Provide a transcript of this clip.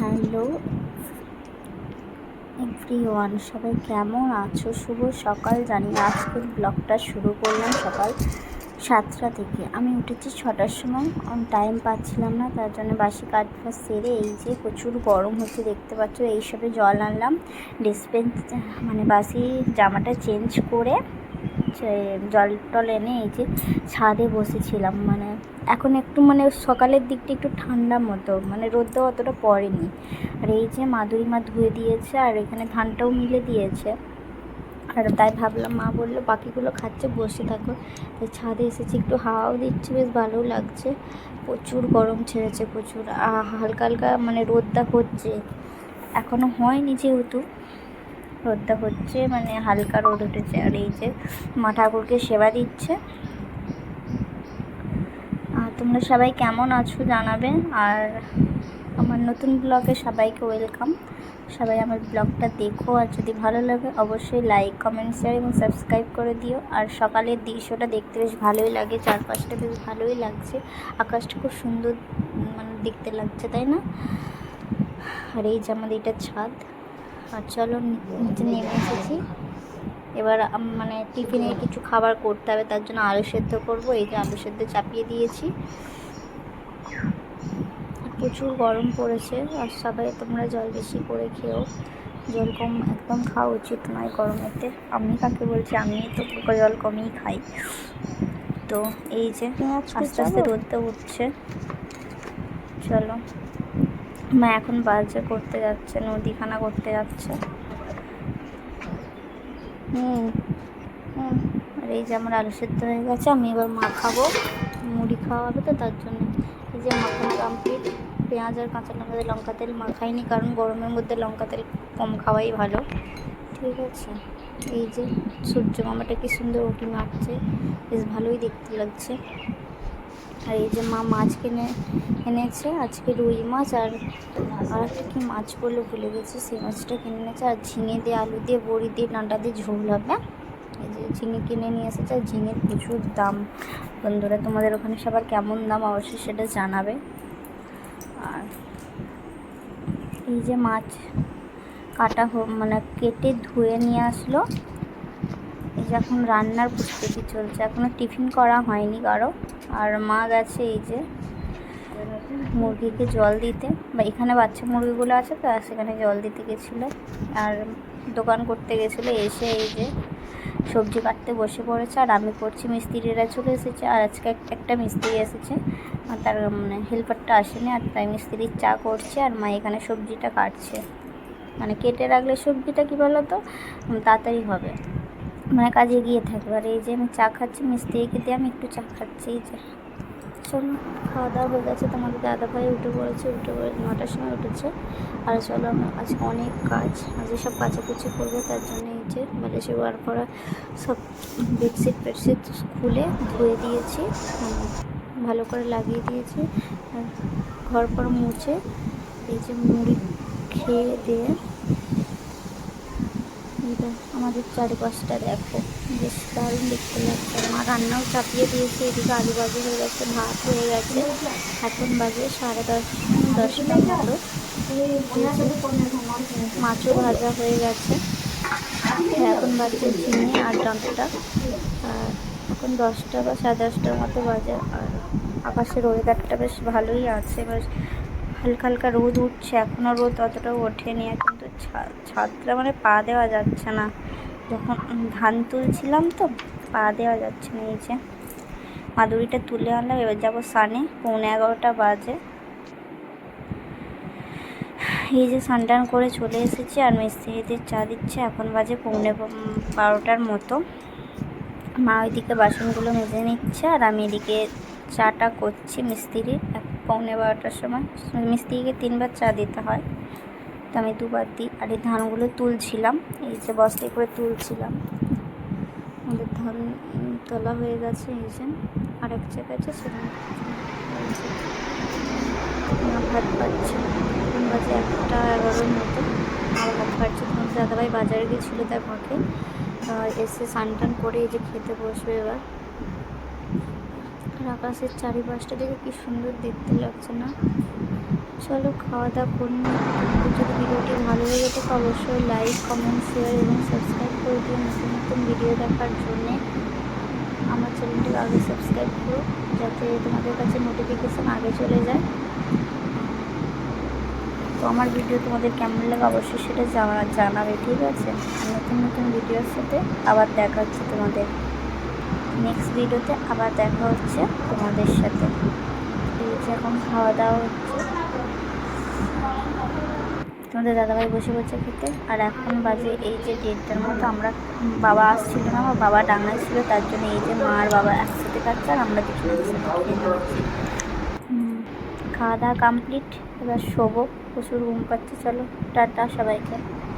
Hello everyone, সবাই কেমন আছো? শুভ সকাল। জানি আজকের ব্লগটা শুরু করলাম সকাল সাতটা থেকে। আমি উঠেছি ছটার সময় অন টাইম পাচ্ছিলাম না, তার জন্য বাসি কাজ সেরে এই যে প্রচুর গরম হচ্ছে, দেখতে পাচ্ছ এইসবে জল আনলাম। ডিসপেন্স মানে বাসি জামাটা চেঞ্জ করে জল টল এনে এই যে ছাদে বসেছিলাম। মানে এখন একটু মানে সকালের দিকটা একটু ঠান্ডা মতো মানে রোদটা অতটা পড়েনি। আর এই যে মাদুরি মা ধুয়ে দিয়েছে, আর এখানে ধানটাও মিলে দিয়েছে। আর তাই ভাবলাম, মা বলল, বাকিগুলো খাচ্ছে, বসে থাকো। তাই ছাদে এসেছি, একটু হাওয়াও দিচ্ছে, বেশ ভালোও লাগছে। প্রচুর গরম ছেড়েছে, প্রচুর। হালকা হালকা মানে রোদটা হচ্ছে। এখনও হয়নি যেহেতু। রোদটা হচ্ছে মানে হালকা রোদ উঠেছে আর এই যে মা ঠাকুরকে সেবা দিচ্ছে। আর তোমরা সবাই কেমন আছো জানাবে, আর আমার নতুন ব্লগে সবাইকে ওয়েলকাম। সবাই আমার ব্লগটা দেখো, আর যদি ভালো লাগে অবশ্যই লাইক, কমেন্ট শেয়ার এবং সাবস্ক্রাইব করে দিও। আর সকালের দৃশ্যটা দেখতে বেশ ভালোই লাগে, চারপাশটা বেশ ভালোই লাগছে। আকাশটা খুব সুন্দর মানে দেখতে লাগছে, তাই না? আর এই যে আমাদের এটা ছাদ। আর চলো নিচে নেমে এসেছি। এবার মানে টিফিনে কিছু খাবার করতে হবে তার জন্য আলু সেদ্ধ করব। এই যে আলু সেদ্ধ চাপিয়ে দিয়েছি। প্রচুর গরম পড়েছে আর সবাই তোমরা জল বেশি করে খেও। জল কম একদম খাওয়া উচিত নয় গরমেতে। আমি কাকে বলছি? আমি তো জল কমই খাই। তো এই যে আস্তে আস্তে রোদটা উঠছে চলো। মা এখন বাজার করতে যাচ্ছে, নদীখানা করতে যাচ্ছে। হুম হুম, আর এই যে আমার আলু সেদ্ধ হয়ে গেছে, আমি এবার মা খাব, মুড়ি খাওয়া হবে তো, তার জন্য। এই যে মাখানো কমপ্লিট পেঁয়াজ আর কাঁচা লঙ্কা লঙ্কা তেল মাখাইনি কারণ গরমের মধ্যে লঙ্কা তেল কম খাওয়াই ভালো। ঠিক আছে? এই যে সূর্য মামাটা কি সুন্দর উঠি মাখছে বেশ ভালোই দেখতে লাগছে। আর এই যে মা মাছ কিনে এনেছে, আজকে রুই মাছ আর আর একটা কি মাছ বলে ভুলে গেছি, সেই মাছটা কিনে এনেছে, আর ঝিঙে দিয়ে আলু দিয়ে, বড়ি দিয়ে, ডাঁটা দিয়ে ঝোল হবে। এই যে ঝিঙে কিনে নিয়ে এসেছে, আর ঝিঙের প্রচুর দাম। বন্ধুরা, তোমাদের ওখানে সবার কেমন দাম অবশ্যই সেটা জানাবে। আর এই যে মাছ কাটা মানে কেটে ধুয়ে নিয়ে আসলো। এই যে এখন রান্নার প্রস্তুতি চলছে, এখনও টিফিন করা হয়নি কারও। আর মা গেছে এই যে মুরগিকে জল দিতে। বা এখানে বাচ্চা মুরগিগুলো আছে তো সেখানে জল দিতে গেছিল। আর দোকান করতে গেছিল, এসে এই যে সবজি কাটতে বসে পড়েছে। আর আমি করছি মিস্ত্রিরা চলে এসেছে। আর আজকে এক- একটা মিস্ত্রি এসেছে। আর তার মানে হেল্পারটা আসেনি। আর তাই মিস্ত্রির চা করছে। আর মা এখানে সবজিটা কাটছে। মানে কেটে রাখলে সবজিটা কী বলো তো তাড়াতাড়ি হবে। মানে কাজে গিয়ে থাকবে। আর এই যে আমি চা খাচ্ছি মিস্ত্রিকে দিয়ে আমি একটু চা খাচ্ছি, এই যে। চলো খাওয়া দাওয়া হয়ে গেছে। তোমাদের দাদা ভাই উঠে পড়েছে, উঠে পড়ে নটার সময় উঠেছে। আর চলো আমার আজকে অনেক কাজ আজকে সব কাচাকুচি করব, তার জন্য এই যে বালিশে বার করা সব বেডশিট ফেডশিট খুলে ধুয়ে দিয়েছি। ভালো করে লাগিয়ে দিয়েছি। ঘর পর মুছে এই যে মুড়ি খেয়ে দিয়ে এইটা আমাদের চারিপাশটা দেখো। বেশ দারুণ দেখতে লাগছে। মা রান্নাও চাপিয়ে দিয়েছে, এদিকে আলু ভাজি হয়ে গেছে, ভাত হয়ে গেছে। এখন বাজে সাড়ে দশ, দশটা মতো। মাছও ভাজা হয়ে গেছে। এখন বাজছে ঝিঙে আর ডাঁটাটা আর এখন দশটা বা সাড়ে দশটার মতো বাজে। আর আকাশের ওয়েদারটা বেশ ভালোই আছে। বেশ হালকা হালকা রোদ উঠছে। এখনও রোদ অতটাও ওঠেনি। ছা- ছাদটা মানে পা দেওয়া যাচ্ছে না। যখন ধান তুলছিলাম তো, পা দেওয়া যাচ্ছে না এই যে। মাদুরিটা তুলে আনলাম, এবার যাব সানে, পৌনে এগারোটা বাজে। এই যে স্নান করে চলে এসেছি, আর মিস্ত্রিদের চা দিচ্ছে, এখন বাজে পৌনে বারোটার মতো। মা ওইদিকে বাসনগুলো মেজে নিচ্ছে, আর আমি এদিকে চাটা করছি মিস্ত্রির পৌনে বারোটার সময়। মিস্ত্রিকে তিনবার চা দিতে হয়। তো আমি দুবার দিই আর এই ধানগুলো তুলছিলাম এই যে বস্তায় করে তুলছিলাম। আমাদের ধান তোলা হয়ে গেছে এই যে আর এক জায়গায় আছে সেখানে ভাত পাচ্ছে। বাজে একটা এগারোর মতো। আর ভাত পাচ্ছে তোমার দাদাভাই বাজারে গিয়েছিল তার আহ, এসে স্নান টান করে এই যে খেতে বসবে এবার। আর আকাশের চারিপাশটা দেখে কি সুন্দর দেখতে লাগছে না। চলো খাওয়া দাওয়া করুন যদি ভিডিওটি ভালো লেগে থাকে অবশ্যই লাইক কমেন্ট শেয়ার এবং সাবস্ক্রাইব করে দিও নতুন নতুন ভিডিও দেখার জন্যে। আমার চ্যানেলটিকে আগে সাবস্ক্রাইব করো যাতে তোমাদের কাছে নোটিফিকেশান আগে চলে যায়। তো আমার ভিডিও তোমাদের কেমন লাগে অবশ্যই সেটা জানা জানাবে, ঠিক আছে? নতুন নতুন ভিডিওর সাথে আবার দেখা হচ্ছে তোমাদের। নেক্সট ভিডিওতে আবার দেখা হচ্ছে তোমাদের সাথে। এখন খাওয়া দাওয়া হচ্ছে। তোমাদের দাদাভাই বসে বসে খেতে। আর এখন বাজে এই যে ডেটটার মতো। আমরা বাবা আসছিল না, আমার বাবা ডাঙায় ছিল, তার জন্য এই যে মা আর বাবা একসাথে খাচ্ছে, আর আমরা খেয়ে খাওয়া দাওয়া কমপ্লিট এবার শোবো। প্রচুর ঘুম পাচ্ছে, চলো, টাটা সবাইকে।